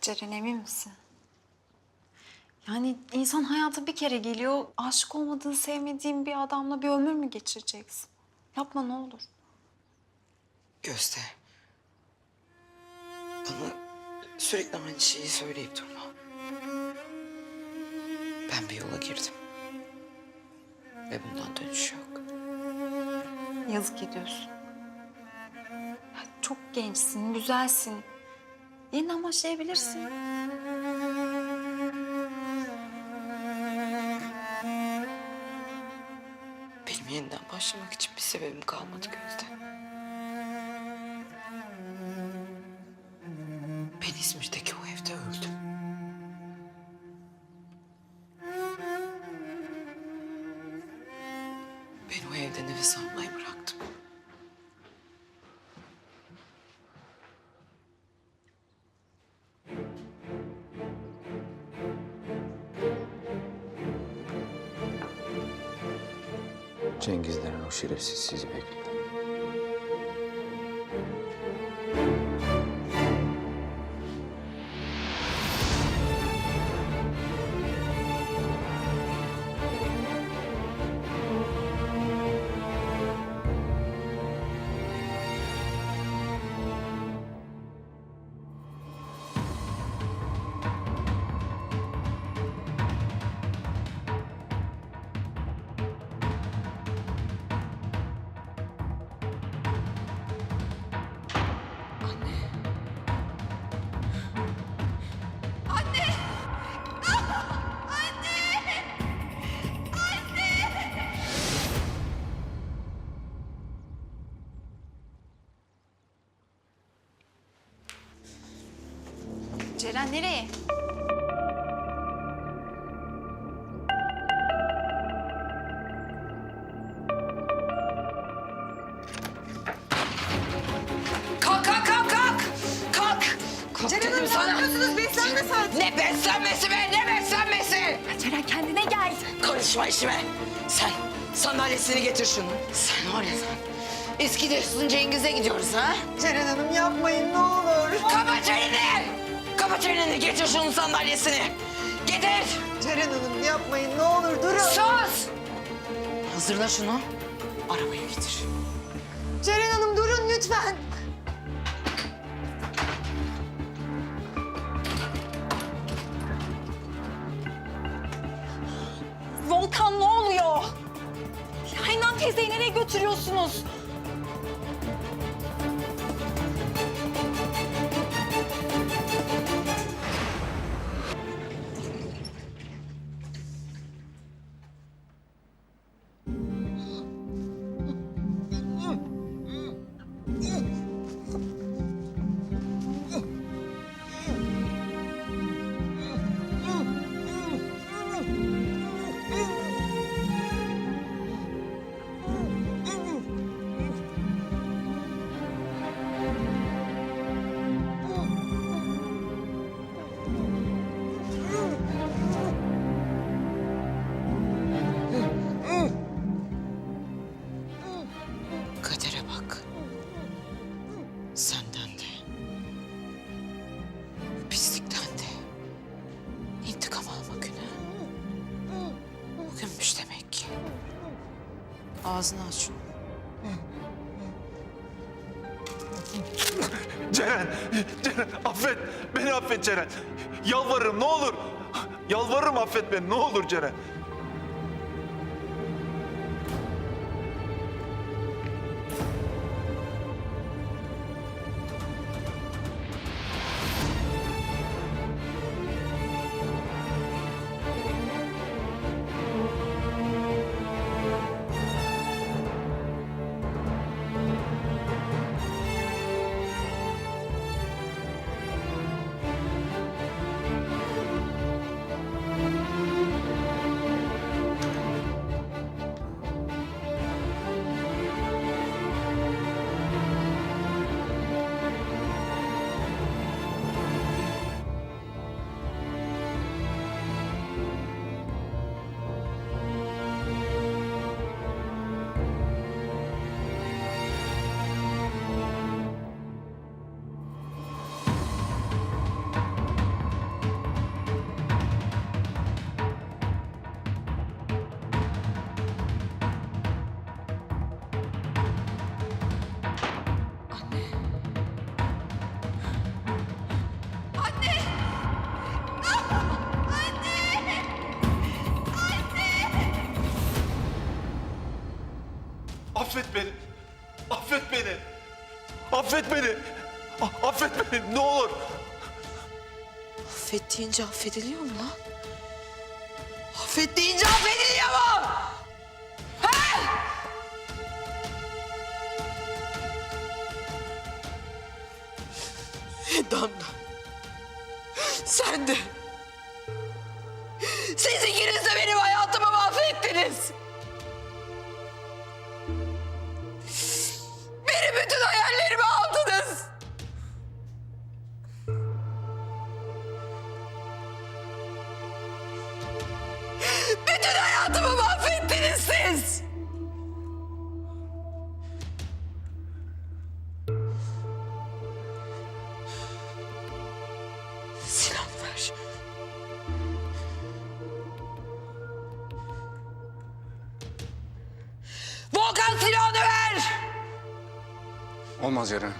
Ceren emin misin? Yani insan hayata bir kere geliyor. Aşık olmadığın, sevmediğin bir adamla bir ömür mü geçireceksin? Yapma ne olur. Gözde. Bana sürekli aynı şeyi söyleyip durma. Ben bir yola girdim. Ve bundan dönüş yok. Yazık ediyorsun. Ya Çok gençsin, güzelsin. Yeniden başlayabilirsin. Benim yeniden başlamak için bir sebebim kalmadı Gözde. Cengiz denen o şerefsiz sizi bekledi. Ceren nereye? Kalk kalk kalk kalk! Kalk! Kalk Ceren dedim Hanım, sana. ne yapıyorsunuz? Beslenme saati. Ne beslenmesi be ne beslenmesi? Ceren kendine gel. Karışma işime. Sen sandalyesini getir şunu. Sen var ya sen. Eski dostun Cengiz'e gidiyoruz ha? Ceren Hanım yapmayın ne olur. Kapa çeneni! Kapa çeneni getir şunun sandalyesini. Getir! Ceren Hanım yapmayın ne olur durun. Sus! Hazırla şunu. Arabaya getir. Ceren Hanım durun lütfen. Volkan ne oluyor? Aynan teyzeyi nereye götürüyorsunuz? Pislikten de. İntikam alma günü. Bugünmüş demek ki. Ağzını aç şunu. Ceren, Ceren affet. Beni affet Ceren. Yalvarırım ne olur. Yalvarırım affet beni ne olur Ceren. Affet beni. Affet beni ne olur. Affet deyince affediliyor mu lan? Affet deyince affediliyor mu? He? Damla. Sen de. Siz ikiniz de benim hayatımı mahvettiniz. Hayallerimi Olmaz Ceren.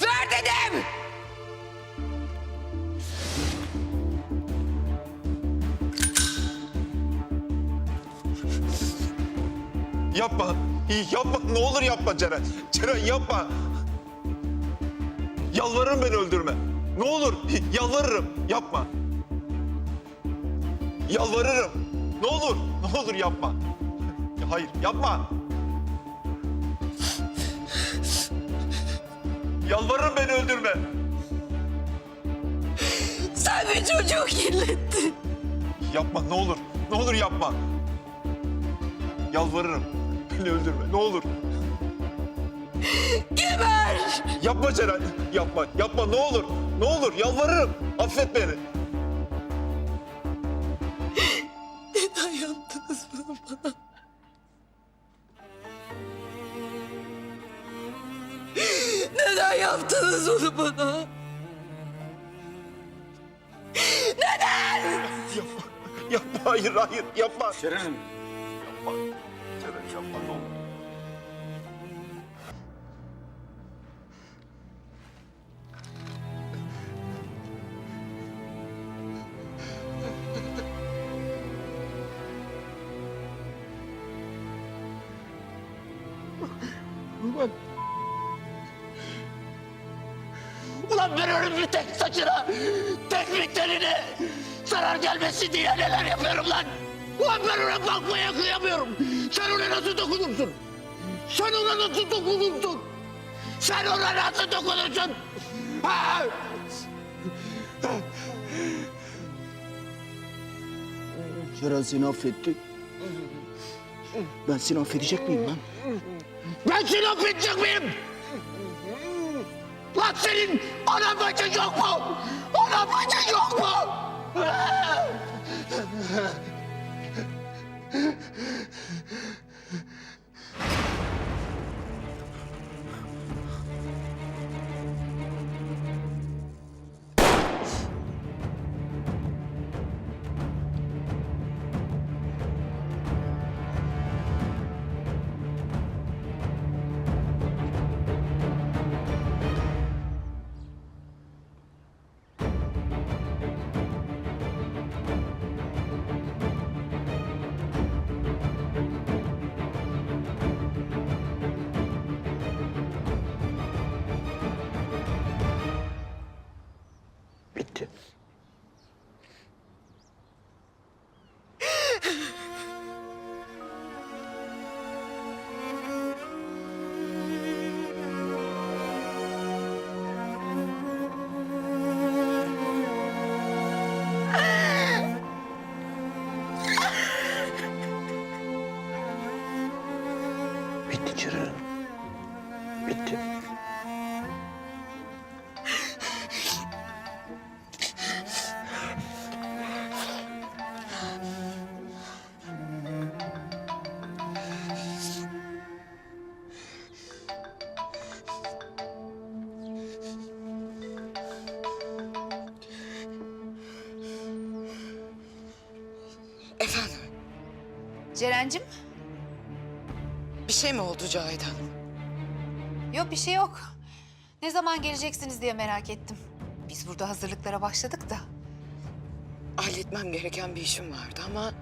Ver dedim! Yapma. Yapma ne olur yapma Ceren. Ceren yapma. Yalvarırım beni öldürme. Ne olur yalvarırım yapma. Yalvarırım. Ne olur ne olur yapma. Hayır yapma. Yalvarırım beni öldürme. Sen bir çocuğu kirlettin. Yapma ne olur. Ne olur yapma. Yalvarırım. Beni öldürme ne olur. Geber! Yapma Ceren. Yapma. Yapma ne olur. Ne olur yalvarırım. Affet beni. Yapma. Yapma. Hayır hayır. Yapma. Ceren'im. Yapma. Ceren yapma ne olur. Ulan ben ölümlü tek saçına, tek miktarine zarar gelmesin diye neler yapıyorum lan? Ulan ben ona bakmaya kıyamıyorum. Sen ona nasıl dokunursun? Sen ona nasıl dokunursun? Sen ona nasıl dokunursun? Ha? Ceren seni affetti. Ben seni affedecek miyim lan? Ben seni affedecek miyim? Lan senin anan bacın yok mu? Anan bacın yok mu? Ha? работе. Efendim, Ceren'cim? bir şey mi oldu Cahide Hanım? Yok bir şey yok. Ne zaman geleceksiniz diye merak ettim. Biz burada hazırlıklara başladık da. Halletmem gereken bir işim vardı ama